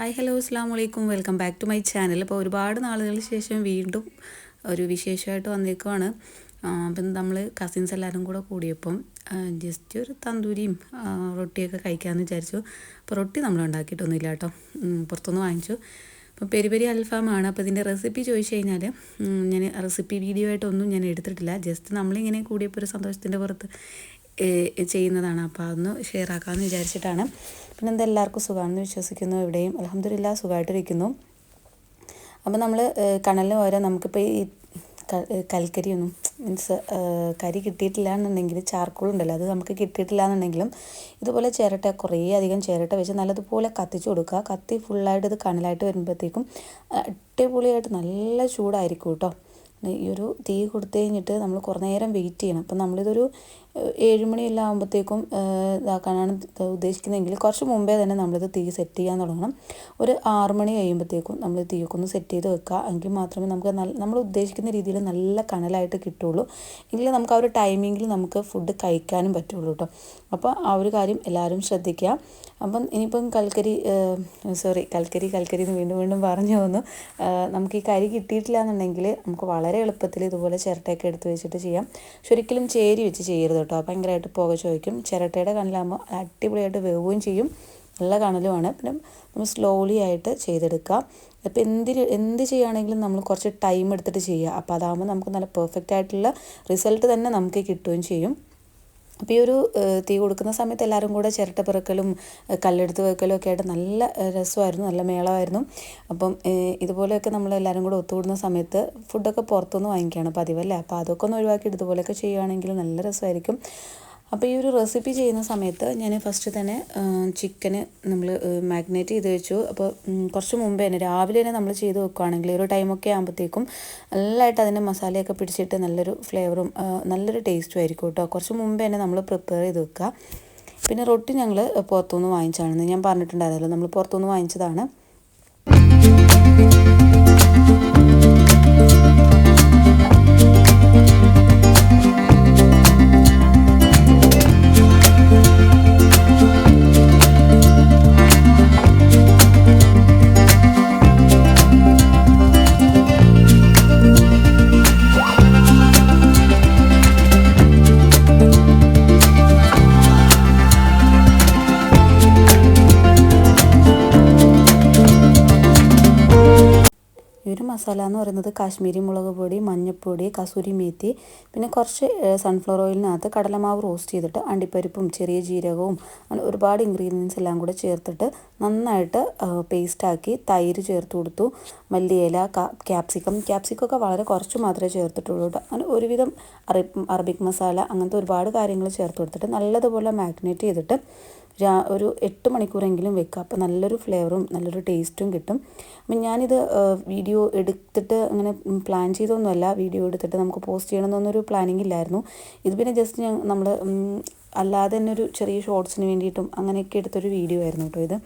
Hi hello അസ്സാം വലൈക്കും welcome back to my channel. അപ്പോൾ ഒരുപാട് നാളുകൾക്ക് ശേഷം വീണ്ടും ഒരു വിശേഷമായിട്ട് വന്നേക്കുവാണ്. അപ്പം നമ്മൾ കസിൻസ് എല്ലാവരും കൂടെ കൂടിയപ്പം ജസ്റ്റ് ഒരു തന്തൂരിയും റൊട്ടിയൊക്കെ കഴിക്കാമെന്ന് വിചാരിച്ചു. അപ്പോൾ റൊട്ടി നമ്മൾ ഉണ്ടാക്കിയിട്ടൊന്നുമില്ല കേട്ടോ. പുറത്തുനിന്ന് വാങ്ങിച്ചു. അപ്പോൾ പെരി പെരി അൽഫാമാണ്. അപ്പോൾ ഇതിന്റെ റെസിപ്പി ചോദിച്ചു കഴിഞ്ഞാൽ ഞാൻ റെസിപ്പി വീഡിയോ ആയിട്ടൊന്നും ഞാൻ എടുത്തിട്ടില്ല. ജസ്റ്റ് നമ്മളിങ്ങനെ കൂടിയപ്പോൾ ഒരു സന്തോഷത്തിന്റെ പുറത്ത് ചെയ്യുന്നതാണ്. അപ്പോൾ അതൊന്ന് ഷെയർ ആക്കാമെന്ന് വിചാരിച്ചിട്ടാണ്. പിന്നെ എന്താ എല്ലാവർക്കും സുഖമാണെന്ന് വിശ്വസിക്കുന്നു. എവിടെയും അലഹമ്മദില്ല സുഖമായിട്ടിരിക്കുന്നു അപ്പോൾ നമ്മൾ കണലിന് പകരം നമുക്കിപ്പോൾ ഈ കൽക്കരിയൊന്നും മീൻസ് കരി കിട്ടിയിട്ടില്ല എന്നുണ്ടെങ്കിൽ ചാർക്കോൾ ഉണ്ടല്ലോ അത് നമുക്ക് കിട്ടിയിട്ടില്ല എന്നുണ്ടെങ്കിലും ഇതുപോലെ ചിരട്ട കുറേ അധികം ചിരട്ട വെച്ച് നല്ലതുപോലെ കത്തിച്ചു കൊടുക്കുക. കത്തി ഫുള്ളായിട്ട് ഇത് കണലായിട്ട് വരുമ്പോഴത്തേക്കും അടിപൊളിയായിട്ട് നല്ല ചൂടായിരിക്കും കേട്ടോ. ഈ ഒരു തീ കൊടുത്തു കഴിഞ്ഞിട്ട് നമ്മൾ കുറേ നേരം വെയിറ്റ് ചെയ്യണം. അപ്പം നമ്മളിതൊരു ഏഹ്, ഏഴ് മണിയെല്ലാം ആകുമ്പോഴത്തേക്കും ഇതാക്കാനാണ് ഇത് ഉദ്ദേശിക്കുന്നതെങ്കിൽ കുറച്ച് മുമ്പേ തന്നെ നമ്മളിത് തീ സെറ്റ് ചെയ്യാൻ തുടങ്ങണം. ഒരു ആറ് മണി കഴിയുമ്പോഴത്തേക്കും നമ്മൾ തീയൊക്കെ ഒന്ന് സെറ്റ് ചെയ്ത് വെക്കുക. എങ്കിൽ മാത്രമേ നമുക്ക് നല്ല നമ്മൾ ഉദ്ദേശിക്കുന്ന രീതിയിൽ നല്ല കനലായിട്ട് കിട്ടുള്ളൂ എങ്കിൽ നമുക്ക് ആ ഒരു ടൈമിങ്ങിൽ നമുക്ക് ഫുഡ് കഴിക്കാനും പറ്റുള്ളൂ കേട്ടോ. അപ്പോൾ ആ ഒരു കാര്യം എല്ലാവരും ശ്രദ്ധിക്കുക. അപ്പം ഇനിയിപ്പം കൽക്കരി സോറി കൽക്കരി കൽക്കരി എന്ന് വീണ്ടും വീണ്ടും പറഞ്ഞു പോകുന്നു. നമുക്ക് ഈ കരി കിട്ടിയിട്ടില്ല എന്നുണ്ടെങ്കിൽ നമുക്ക് വളരെ എളുപ്പത്തിൽ ഇതുപോലെ ചിരട്ടയൊക്കെ എടുത്ത് വെച്ചിട്ട് ചെയ്യാം. പക്ഷെ ഒരിക്കലും ചേരി വെച്ച് ചെയ്യരുത് കേട്ടോ. ഭയങ്കരമായിട്ട് പുക ചോദിക്കും ചിരട്ടയുടെ കണ്ണിലാകുമ്പോൾ അടിപൊളിയായിട്ട് വേവുകയും ചെയ്യും. നല്ല കണലുമാണ്. പിന്നെ നമ്മൾ സ്ലോലി ആയിട്ട് ചെയ്തെടുക്കുക അപ്പോൾ എന്തിന് എന്ത് ചെയ്യുകയാണെങ്കിലും നമ്മൾ കുറച്ച് ടൈം എടുത്തിട്ട് ചെയ്യുക. അപ്പോൾ അതാകുമ്പോൾ നമുക്ക് നല്ല പെർഫെക്റ്റ് ആയിട്ടുള്ള റിസൾട്ട് തന്നെ നമുക്ക് കിട്ടുകയും ചെയ്യും. അപ്പോൾ ഈ ഒരു തീ കൊടുക്കുന്ന സമയത്ത് എല്ലാവരും കൂടെ ചിരട്ട പിറക്കലും കല്ലെടുത്ത് വെക്കലും ഒക്കെ ആയിട്ട് നല്ല രസമായിരുന്നു നല്ല മേളമായിരുന്നു. അപ്പം ഇതുപോലെയൊക്കെ നമ്മൾ എല്ലാവരും കൂടെ ഒത്തുകൂടുന്ന സമയത്ത് ഫുഡൊക്കെ പുറത്തുനിന്ന് വാങ്ങിക്കുകയാണ് പതിവല്ലേ? അപ്പോൾ അതൊക്കെ ഒന്ന് ഒഴിവാക്കി ഇതുപോലെയൊക്കെ ചെയ്യുകയാണെങ്കിൽ നല്ല രസമായിരിക്കും. അപ്പോൾ ഈ ഒരു റെസിപ്പി ചെയ്യുന്ന സമയത്ത് ഞാൻ ഫസ്റ്റ് തന്നെ ചിക്കന് നമ്മൾ മാഗ്നേറ്റ് ചെയ്ത് വെച്ചു. അപ്പോൾ കുറച്ച് മുമ്പേ തന്നെ രാവിലെ തന്നെ നമ്മൾ ചെയ്ത് വെക്കുകയാണെങ്കിൽ ഒരു ടൈമൊക്കെ ആകുമ്പോഴത്തേക്കും നല്ലതായിട്ട് അതിന്റെ മസാലയൊക്കെ പിടിച്ചിട്ട് നല്ലൊരു ഫ്ലേവറും നല്ലൊരു ടേസ്റ്റും ആയിരിക്കും കേട്ടോ കുറച്ച് മുമ്പേ തന്നെ നമ്മൾ പ്രിപ്പയർ ചെയ്ത് വെക്കുക പിന്നെ റൊട്ടി ഞങ്ങൾ പുറത്തുനിന്ന് വാങ്ങിച്ചാണെന്ന് ഞാൻ പറഞ്ഞിട്ടുണ്ടായിരുന്നല്ലോ. നമ്മൾ പുറത്തുനിന്ന് വാങ്ങിച്ചതാണ്. ഈ ഒരു മസാല എന്ന് പറയുന്നത് കാശ്മീരി മുളക് പൊടി മഞ്ഞൾപ്പൊടി കസൂരി മേത്തി പിന്നെ കുറച്ച് സൺഫ്ലവർ ഓയിലിനകത്ത് കടലമാവ് റോസ്റ്റ് ചെയ്തിട്ട് അണ്ടിപ്പരിപ്പും ചെറിയ ജീരകവും അങ്ങനെ ഒരുപാട് ഇൻഗ്രീഡിയൻസ് എല്ലാം കൂടെ ചേർത്തിട്ട് നന്നായിട്ട് പേസ്റ്റാക്കി തൈര് ചേർത്ത് കൊടുത്തു. മല്ലിയില ക്യാപ്സിക്കം ക്യാപ്സിക്കം ഒക്കെ വളരെ കുറച്ച് മാത്രമേ ചേർത്തിട്ടുള്ളൂ അങ്ങനെ ഒരുവിധം അറബിക് മസാല അങ്ങനത്തെ ഒരുപാട് കാര്യങ്ങൾ ചേർത്ത് കൊടുത്തിട്ട് നല്ലതുപോലെ മാഗ്നേറ്റ് ചെയ്തിട്ട് രാ ഒരു എട്ട് മണിക്കൂറെങ്കിലും വെക്കുക അപ്പോൾ നല്ലൊരു ഫ്ലേവറും നല്ലൊരു ടേസ്റ്റും കിട്ടും. അപ്പം ഞാനിത് വീഡിയോ എടുത്തിട്ട് അങ്ങനെ പ്ലാൻ ചെയ്തൊന്നുമല്ല. വീഡിയോ എടുത്തിട്ട് നമുക്ക് പോസ്റ്റ് ചെയ്യണമെന്നൊന്നൊരു പ്ലാനിങ് ഇല്ലായിരുന്നു ഇത് പിന്നെ ജസ്റ്റ് ഞാൻ നമ്മൾ അല്ലാതെ തന്നെ ഒരു ചെറിയ ഷോർട്സിന് വേണ്ടിയിട്ടും അങ്ങനെയൊക്കെ എടുത്തൊരു വീഡിയോ ആയിരുന്നു കേട്ടോ ഇത്.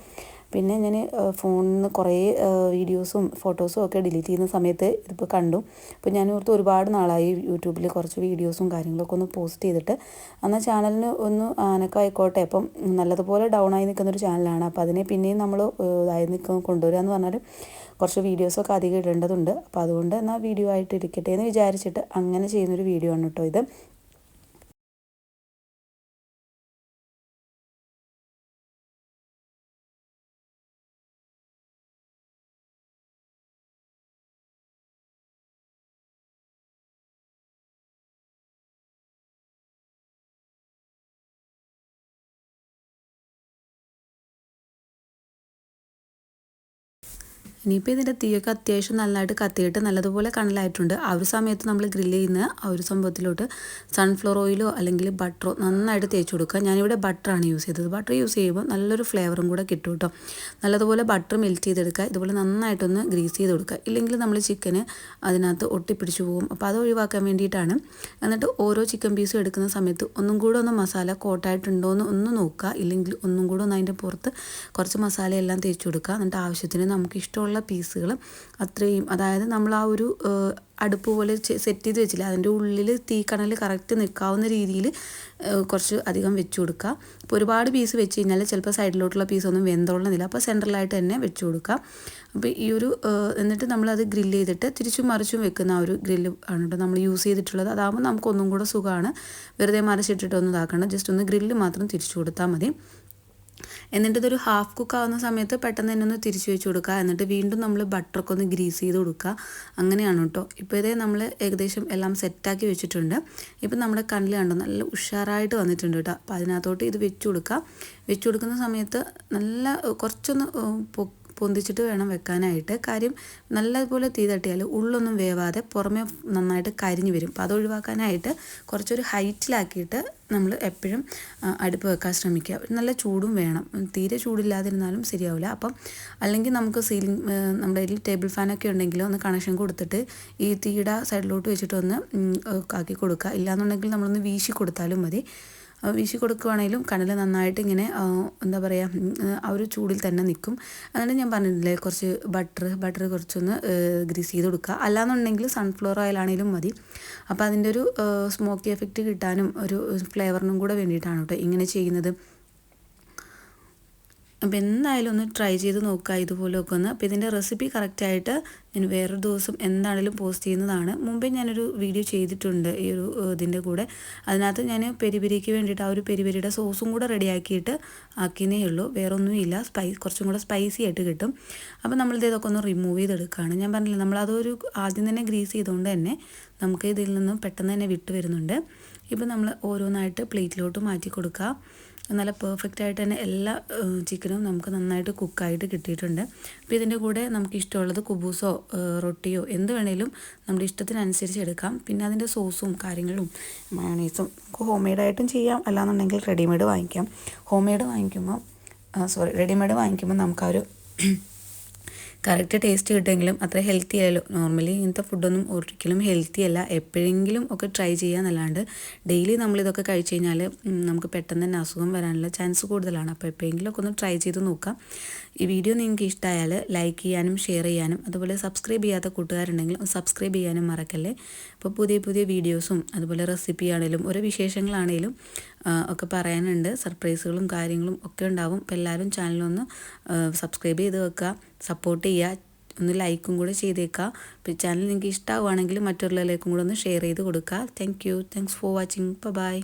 പിന്നെ ഞാൻ ഫോണിൽ നിന്ന് കുറേ വീഡിയോസും ഫോട്ടോസും ഒക്കെ ഡിലീറ്റ് ചെയ്യുന്ന സമയത്ത് ഇതിപ്പോൾ കണ്ടു. അപ്പോൾ ഞാൻ ഓർത്ത് ഒരുപാട് നാളായി യൂട്യൂബിൽ കുറച്ച് വീഡിയോസും കാര്യങ്ങളൊക്കെ ഒന്ന് പോസ്റ്റ് ചെയ്തിട്ട്. എന്നാൽ ചാനലിന് ഒന്ന് അനക്കം ആയിക്കോട്ടെ അപ്പം നല്ലതുപോലെ ഡൗൺ ആയി നിൽക്കുന്ന ഒരു ചാനലാണ്. അപ്പോൾ അതിനെ പിന്നെയും നമ്മൾ ഇതായി നിൽക്കുന്ന കൊണ്ടുവരിക എന്ന് പറഞ്ഞാൽ കുറച്ച് വീഡിയോസൊക്കെ അധികം ഇടേണ്ടതുണ്ട്. അപ്പോൾ അതുകൊണ്ട് എന്നാൽ വീഡിയോ ആയിട്ട് ഇരിക്കട്ടെ എന്ന് വിചാരിച്ചിട്ട് അങ്ങനെ ചെയ്യുന്നൊരു വീഡിയോ ആണ് കേട്ടോ ഇത്. ഇനിയിപ്പോൾ ഇതിന്റെ തീയൊക്കെ അത്യാവശ്യം നല്ലതായിട്ട് കത്തിയിട്ട് നല്ലതുപോലെ കണലായിട്ടുണ്ട് ആ ഒരു സമയത്ത് നമ്മൾ ഗ്രില്ല് ചെയ്യുന്ന ആ ഒരു സംഭവത്തിലോട്ട് സൺഫ്ലവർ ഓയിലോ അല്ലെങ്കിൽ ബട്ടറോ നന്നായിട്ട് തേച്ച് കൊടുക്കുക. ഞാനിവിടെ ബട്ടറാണ് യൂസ് ചെയ്തത്. ബട്ടർ യൂസ് ചെയ്യുമ്പോൾ നല്ലൊരു ഫ്ലേവറും കൂടെ കിട്ടും കേട്ടോ നല്ലതുപോലെ ബട്ടർ മെൽറ്റ് ചെയ്തെടുക്കുക. ഇതുപോലെ നന്നായിട്ടൊന്ന് ഗ്രീസ് ചെയ്ത് കൊടുക്കുക. ഇല്ലെങ്കിൽ നമ്മൾ ചിക്കന് അതിനകത്ത് ഒട്ടിപ്പിടിച്ച് പോകും. അപ്പോൾ അത് ഒഴിവാക്കാൻ വേണ്ടിയിട്ടാണ്. എന്നിട്ട് ഓരോ ചിക്കൻ പീസും എടുക്കുന്ന സമയത്ത് ഒന്നും കൂടെ ഒന്ന് മസാല കോട്ടായിട്ടുണ്ടോ എന്ന് ഒന്ന് നോക്കുക. ഇല്ലെങ്കിൽ ഒന്നും കൂടെ ഒന്ന് അതിന്റെ പുറത്ത് കുറച്ച് മസാലയെല്ലാം തേച്ച് കൊടുക്കുക. എന്നിട്ട് ആവശ്യത്തിന് നമുക്ക് ഇഷ്ടമുള്ള സെന്ററിലുള്ള പീസുകൾ അത്രയും അതായത് നമ്മൾ ആ ഒരു അടുപ്പ് പോലെ സെറ്റ് ചെയ്ത് വെച്ചില്ല അതിന്റെ ഉള്ളിൽ തീ കണൽ കറക്റ്റ് നിൽക്കാവുന്ന രീതിയിൽ കുറച്ച് അധികം വെച്ച് കൊടുക്കുക. അപ്പോൾ ഒരുപാട് പീസ് വെച്ച് കഴിഞ്ഞാൽ ചിലപ്പോൾ സൈഡിലോട്ടുള്ള പീസൊന്നും വെന്തോളുന്നില്ല അപ്പോൾ സെൻട്രലായിട്ട് തന്നെ വെച്ച് കൊടുക്കുക. അപ്പോൾ ഈ ഒരു എന്നിട്ട് നമ്മളത് ഗ്രില്ല് ചെയ്തിട്ട് തിരിച്ചും മറിച്ചും വെക്കുന്ന ആ ഒരു ഗ്രില്ല് ആണ് കേട്ടോ നമ്മൾ യൂസ് ചെയ്തിട്ടുള്ളത്. അതാകുമ്പോൾ നമുക്ക് ഒന്നും കൂടെ സുഖമാണ്. വെറുതെ മറിച്ചിട്ടിട്ടൊന്നും ഇതാക്കണം ജസ്റ്റ് ഒന്ന് ഗ്രില്ല് മാത്രം തിരിച്ചു കൊടുത്താൽ മതി. എന്നിട്ട് ഇതൊരു ഹാഫ് കുക്ക് ആവുന്ന സമയത്ത് പെട്ടെന്ന് തന്നെ ഒന്ന് തിരിച്ചു വെച്ച് കൊടുക്കുക എന്നിട്ട് വീണ്ടും നമ്മൾ ബട്ടറൊക്കെ ഒന്ന് ഗ്രീസ് ചെയ്ത് കൊടുക്കുക അങ്ങനെയാണ് കേട്ടോ. ഇപ്പോൾ ഇതേ നമ്മൾ ഏകദേശം എല്ലാം സെറ്റാക്കി വെച്ചിട്ടുണ്ട്. ഇപ്പം നമ്മുടെ കണ്ണിൽ കണ്ടോ നല്ല ഉഷാറായിട്ട് വന്നിട്ടുണ്ട് കേട്ടോ. അപ്പോൾ അതിനകത്തോട്ട് ഇത് വെച്ച് കൊടുക്കുക വെച്ച് കൊടുക്കുന്ന സമയത്ത് നല്ല കുറച്ചൊന്ന് പൊന്തിച്ചിട്ട് വേണം വെക്കാനായിട്ട്. കാര്യം നല്ലതുപോലെ തീ തട്ടിയാൽ ഉള്ളൊന്നും വേവാതെ പുറമേ നന്നായിട്ട് കരിഞ്ഞു വരും. അപ്പോൾ അത് ഒഴിവാക്കാനായിട്ട് കുറച്ചൊരു ഹൈറ്റിലാക്കിയിട്ട് നമ്മൾ എപ്പോഴും അടുപ്പ് വെക്കാൻ ശ്രമിക്കുക. നല്ല ചൂടും വേണം. തീരെ ചൂടില്ലാതിരുന്നാലും ശരിയാവില്ല. അപ്പം അല്ലെങ്കിൽ നമുക്ക് സീലിംഗ് നമ്മുടെ കയ്യിൽ ടേബിൾ ഫാനൊക്കെ ഉണ്ടെങ്കിൽ ഒന്ന് കണക്ഷൻ കൊടുത്തിട്ട് ഈ തീയുടെ സൈഡിലോട്ട് വെച്ചിട്ട് ഒന്ന് ആക്കി കൊടുക്കുക. ഇല്ലാന്നുണ്ടെങ്കിൽ നമ്മളൊന്ന് വീശി കൊടുത്താലും മതി. വീശി കൊടുക്കുവാണെങ്കിലും കടൽ നന്നായിട്ട് ഇങ്ങനെ എന്താ പറയുക ആ ഒരു ചൂടിൽ തന്നെ നിൽക്കും. അതുകൊണ്ട് ഞാൻ പറഞ്ഞിട്ടില്ലേ കുറച്ച് ബട്ടർ ബട്ടർ കുറച്ചൊന്ന് ഗ്രീസ് ചെയ്ത് കൊടുക്കുക. അല്ലാന്നുണ്ടെങ്കിൽ സൺഫ്ലവർ ഓയിലാണെങ്കിലും മതി. അപ്പോൾ അതിന്റെ ഒരു സ്മോക്കി എഫക്റ്റ് കിട്ടാനും ഒരു ഫ്ലേവറിനും കൂടെ വേണ്ടിയിട്ടാണ് കേട്ടോ ഇങ്ങനെ ചെയ്യുന്നത്. അപ്പോൾ എന്തായാലും ഒന്ന് ട്രൈ ചെയ്ത് നോക്കുക ഇതുപോലെയൊക്കെ ഒന്ന്. അപ്പോൾ ഇതിന്റെ റെസിപ്പി കറക്റ്റായിട്ട് ഞാൻ വേറൊരു ദിവസം എന്താണെങ്കിലും പോസ്റ്റ് ചെയ്യുന്നതാണ്. മുമ്പേ ഞാനൊരു വീഡിയോ ചെയ്തിട്ടുണ്ട് ഈ ഒരു ഇതിന്റെ കൂടെ. അതിനകത്ത് ഞാൻ പെരിപെരിക്ക് വേണ്ടിയിട്ട് ആ ഒരു പെരിപെരിയുടെ സോസും കൂടെ റെഡിയാക്കിയിട്ട് ആക്കിയേ ഉള്ളൂ. വേറൊന്നുമില്ല സ്പൈസ് കുറച്ചും കൂടെ സ്പൈസി ആയിട്ട് കിട്ടും. അപ്പോൾ നമ്മളിത് ഇതൊക്കെ ഒന്ന് റിമൂവ് ചെയ്തെടുക്കുകയാണ്. ഞാൻ പറഞ്ഞില്ല നമ്മളതൊരു ആദ്യം തന്നെ ഗ്രീസ് ചെയ്തുകൊണ്ട് തന്നെ നമുക്ക് ഇതിൽ നിന്നും പെട്ടെന്ന് തന്നെ വിട്ട് വരുന്നുണ്ട്. ഇപ്പോൾ നമ്മൾ ഓരോന്നായിട്ട് പ്ലേറ്റിലോട്ട് മാറ്റി കൊടുക്കുക. നല്ല പെർഫെക്റ്റ് ആയിട്ട് തന്നെ എല്ലാ ചിക്കനും നമുക്ക് നന്നായിട്ട് കുക്കായിട്ട് കിട്ടിയിട്ടുണ്ട്. അപ്പോൾ ഇതിന്റെ കൂടെ നമുക്ക് ഇഷ്ടമുള്ളത് കുബൂസോ റൊട്ടിയോ എന്ത് വേണേലും നമ്മുടെ ഇഷ്ടത്തിനനുസരിച്ച് എടുക്കാം. പിന്നെ അതിന്റെ സോസും കാര്യങ്ങളും മയണീസും നമുക്ക് ഹോം മെയ്ഡായിട്ടും ചെയ്യാം. അല്ലാന്നുണ്ടെങ്കിൽ റെഡിമെയ്ഡ് വാങ്ങിക്കാം. ഹോം മെയ്ഡ് വാങ്ങിക്കുമ്പോൾ സോറി റെഡിമെയ്ഡ് വാങ്ങിക്കുമ്പോൾ നമുക്കൊരു കറക്റ്റ് ടേസ്റ്റ് കിട്ടുമെങ്കിലും അത്ര ഹെൽത്തി അല്ലല്ലോ. നോർമലി ഇങ്ങനത്തെ ഫുഡൊന്നും ഒരിക്കലും ഹെൽത്തി അല്ല. എപ്പോഴെങ്കിലും ഒക്കെ ട്രൈ ചെയ്യാന്നല്ലാണ്ട് ഡെയിലി നമ്മളിതൊക്കെ കഴിച്ചു കഴിഞ്ഞാൽ നമുക്ക് പെട്ടെന്ന് തന്നെ അസുഖം വരാനുള്ള ചാൻസ് കൂടുതലാണ്. അപ്പോൾ എപ്പോഴെങ്കിലും ഒക്കെ ഒന്ന് ട്രൈ ചെയ്ത് നോക്കാം. ഈ വീഡിയോ നിങ്ങൾക്ക് ഇഷ്ടമായാൽ ലൈക്ക് ചെയ്യാനും ഷെയർ ചെയ്യാനും അതുപോലെ സബ്സ്ക്രൈബ് ചെയ്യാത്ത കൂട്ടുകാരുണ്ടെങ്കിൽ സബ്സ്ക്രൈബ് ചെയ്യാനും മറക്കല്ലേ. അപ്പോൾ പുതിയ പുതിയ വീഡിയോസും അതുപോലെ റെസിപ്പി ആണെങ്കിലും ഓരോ വിശേഷങ്ങളാണെങ്കിലും ഒക്കെ പറയാനുണ്ട്. സർപ്രൈസുകളും കാര്യങ്ങളും ഒക്കെ ഉണ്ടാവും. അപ്പോൾ എല്ലാവരും ചാനലൊന്ന് സബ്സ്ക്രൈബ് ചെയ്ത് വെക്കുക. സപ്പോർട്ട് ചെയ്യുക. ഒന്ന് ലൈക്കും കൂടെ ചെയ്തേക്കുക. അപ്പോൾ ചാനൽ നിങ്ങൾക്ക് ഇഷ്ടമാവുകയാണെങ്കിൽ മറ്റുള്ളവരിലേക്കും കൂടെ ഒന്ന് ഷെയർ ചെയ്ത് കൊടുക്കുക. Thank you thanks for watching bye